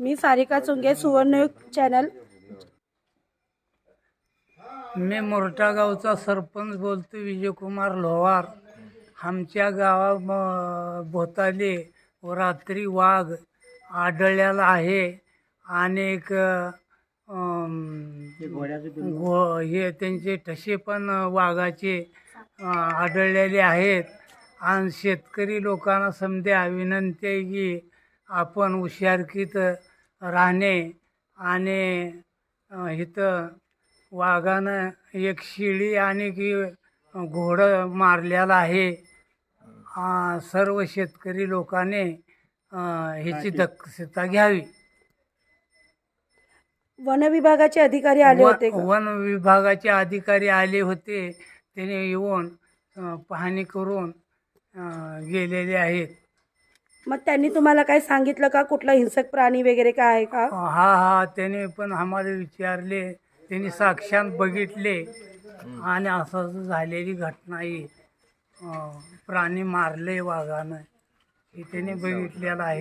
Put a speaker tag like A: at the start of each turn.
A: मी सारिका चुंगे सुवर्णयुग channel.
B: मी मोरटा गावचा सरपंच बोलतो विजयकुमार लोहार. आमच्या गावा म- भोवताली रात्री वाघ आढळलेला आहे. अनेक घो हे त्यांचे ठसे पण वाघाचे आढळलेले आहेत. आणि शेतकरी लोकांना समजा विनंती आहे की आपण हुशारकीत राहणे आणि इथं वाघानं एक शिळी आणि की घोडं मारलेलं आहे. सर्व शेतकरी लोकांनी ह्याची दक्षता घ्यावी.
A: वन विभागाचे अधिकारी आले होते
B: वन
A: का?
B: वन विभागाचे अधिकारी आले होते. त्याने येऊन पाहणी करून गेलेले आहेत.
A: मग त्यांनी तुम्हाला काय सांगितलं का? कुठला हिंसक प्राणी वगैरे काय आहे का?
B: हा हा त्याने पण आम्हाला विचारले. त्यांनी साक्षात बघितले. आणि असं असं झालेली घटना आहे अं, प्राणी मारले वाघानं. हे त्याने बघितलेलं आहे.